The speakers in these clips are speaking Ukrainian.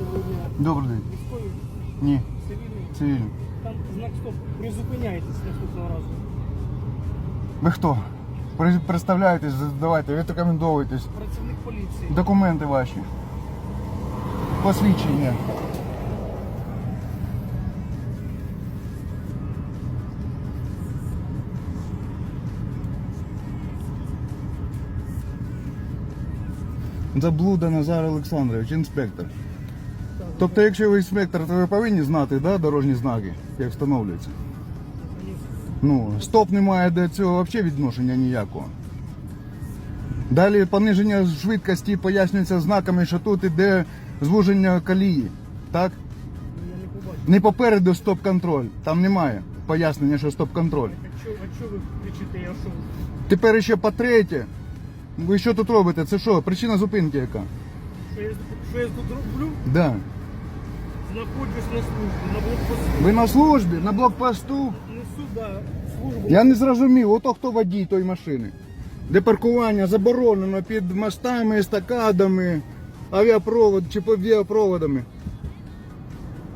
Доброго дня. Добрий день. Військові, Ні, цивільні. цивільний. Там знак стоп. Призупиняйтесь наступного разу. Ви хто? При- Представляєтесь, давайте, рекомендовуйтесь. Працівник поліції. Документи ваші. Посвідчення. Заблуда Назар Олександрович, інспектор. Тобто, якщо ви інспектор, то ви повинні знати да, дорожні знаки, як встановлюються. Ну, стоп не має до цього взагалі відношення ніякого. Далі пониження швидкості пояснюється знаками, що тут іде звуження колії. Так? Не попереду стоп-контроль. Там немає пояснення, що стоп-контроль. А що, ви кричите? Я що? Тепер ще по-третє. Ви що тут робите? Це що? Причина зупинки яка? Що я, що я тут роблю? Да. Знаходжусь на службі, на блокпосту. Ви на службі, на блокпосту. Несу, да, службу. Я не зрозумів, ото хто водій тої машини. Де паркування заборонено під мостами, естакадами, авіапровод чи авіапроводами.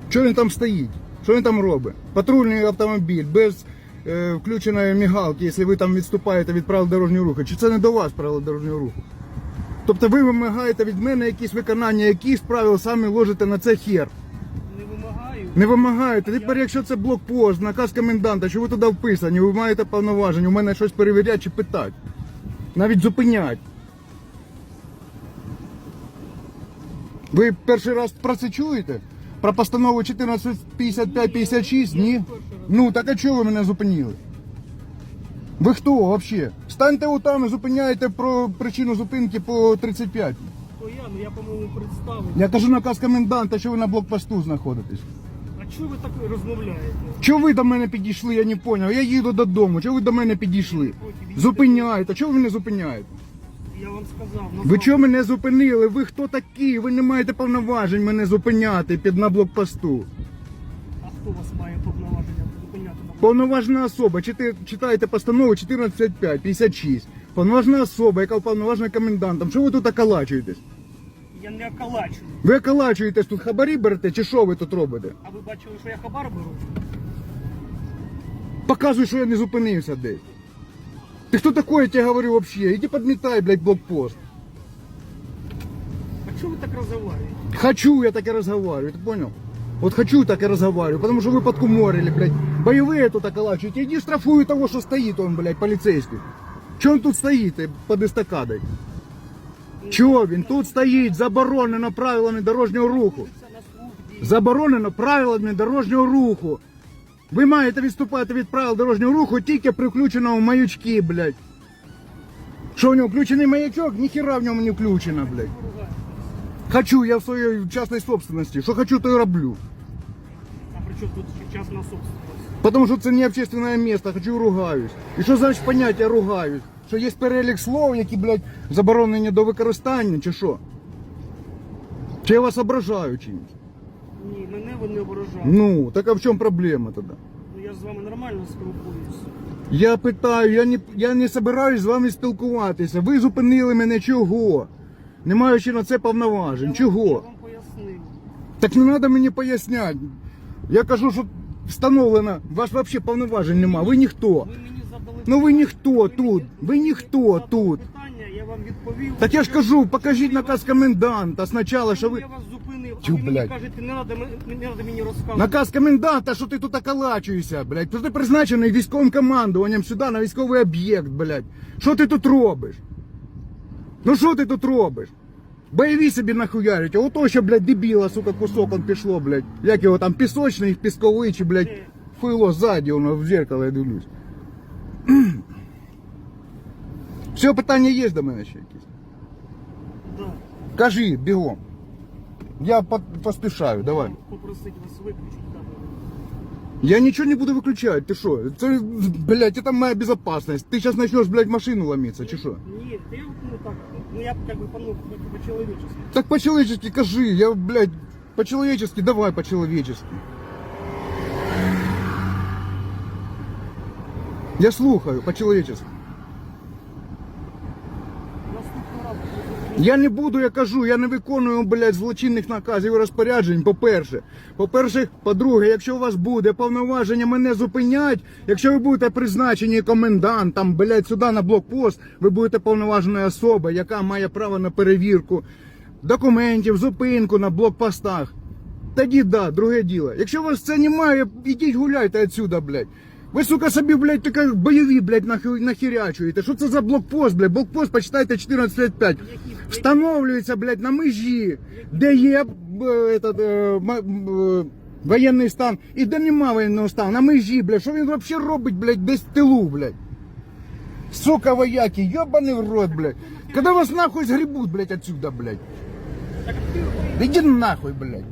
Що він там стоїть? Що він там робить? Патрульний автомобіль без е, включеної мігалки, якщо ви там відступаєте від правил дорожнього руху. Чи це не до вас правила дорожнього руху? Тобто ви вимагаєте від мене якісь виконання, якісь правил самі ложите на це хер. Не вимагаєте. Тепер, якщо це блокпост, наказ коменданта, що ви туди вписані, ви маєте повноваження, у мене щось перевіряти чи питати. Навіть зупинять. Ви перший раз про це чуєте? Про постанову 1455-56? Ні? Ну, так а чого ви мене зупинили? Ви хто взагалі? Станьте отам і зупиняйте про причину зупинки по 35. То я, ну я, по-моєму, представив. Я кажу наказ коменданта, що ви на блокпосту знаходитесь. А чого ви так розмовляєте? Чого ви до мене підійшли, я не зрозумів. Я їду додому. Чого ви до мене підійшли? Зупиняєте. Чого ви мене зупиняєте? Я вам сказав. Ви назвав. чого мене зупинили? Ви хто такі? Ви не маєте повноважень мене зупиняти під на блокпосту. А хто вас має повноваження зупиняти на Повноважна особа. Чити- Читаєте постанову 1455, 56. Повноважна особа, яка уповноважена комендантом. Чого ви тут околачуєтесь? Я не окалачую. Ви околачуєтесь тут хабарі берете, чи що ви тут робите? А ви бачили, що я хабар беру? Показуй, що я не зупинився десь. Ти хто такой, я тебе говорю вообще? Іди підмітай, блядь, блокпост. А чого ви так розмовляєте? Хочу я так и разговариваю, ты понял? Вот хочу так и разговариваю, потому что вы подкуморили, блядь. Боевые тут околачиваете. Иди штрафуй того, что стоит он, блядь, полицейский. Че он тут стоит э, под эстакадой? Чего він тут стоїть, заборонено правилами дорожнього руху. Заборонено правилами дорожнього руху. Ви маєте відступати від правил дорожнього руху тільки при включеному маячки, блядь. Що в нього включений маячок? Ніхіра в ньому не включено, блядь. Хочу, я в своей частной собственности. Что хочу, то и роблю. А при чому тут ще частна собственность? Потому что це не общественное место, хочу ругаюсь. І що значить поняття ругаюсь? Що є перелік слов, які, блядь, заборонені до використання, чи що? Чи я вас ображаю чи ні? Ні, мене ви не ображаєте. Ну, так а в чому проблема тоді? Ну я ж з вами нормально спілкуюсь. Я питаю, я не, я не собираюсь з вами спілкуватися. Ви зупинили мене чого? Не маючи на це повноважень. Я Чого? Вам, я вам пояснив. Так не треба мені поясняти. Я кажу, що встановлено, ваш взагалі повноважень нема. Ви ніхто. Ви Ну ви ніхто тут. Ви ніхто тут. Питання, я вам відповів. Так я ж кажу, покажіть наказ коменданта спочатку, що ви. Я вас зупинив, Тю, а ви мені блядь. кажете, не треба, мені розказувати. Наказ коменданта, що ти тут околачуєшся, блядь. Ти призначений військовим командуванням сюди на військовий об'єкт, блядь. Що ти тут робиш? Ну що ти тут робиш? Бойові собі нахуярить, а ото ще, блядь, дебіла, сука, кусок он пішло, блядь. Як його там, пісочний, пісковий, чи, блядь, хуйло ззаді, воно в зеркало я дивлюсь. Все, питання є до мене ще якісь? Да. Кажи, бігом. Я по- поспішаю, давай. Попросить вас виключити камеру. Я ничего не буду выключать, ты что? Это, блядь, это моя безопасность. Ты сейчас начнешь, блядь, в машину ломиться, чи что? Ні, та я ну так, ну я как бы ну, по-человечески. Так по-человечески кажи, я, блядь, по-человечески, давай по-человечески. Я слухаю, по-человечески. Я не буду, я кажу, я не виконую, блядь, злочинних наказів і розпоряджень, по-перше. По-перше, по-друге, якщо у вас буде повноваження мене зупинять, якщо ви будете призначені комендантом, блядь, сюди на блокпост, ви будете повноваженою особою, яка має право на перевірку документів, зупинку на блокпостах. Тоді да, друге діло. Якщо у вас це немає, ідіть гуляйте отсюда, блядь. Ви, сука, собі, блядь, таке бойові, блядь, нахи- нахірячуєте. Що це за блокпост, блядь? Блокпост, почитайте 14.5. Встановлюється, блядь, на межі, де є е, этот, е, ма- м, е, воєнний стан і де нема воєнного стану. На межі, блядь. Що він взагалі робить, блядь, десь в тилу, блядь? Сука, вояки, ебаный в рот, блядь. Когда вас нахуй сгребут, блядь, отсюда, блядь? Так ти Иди нахуй, блядь.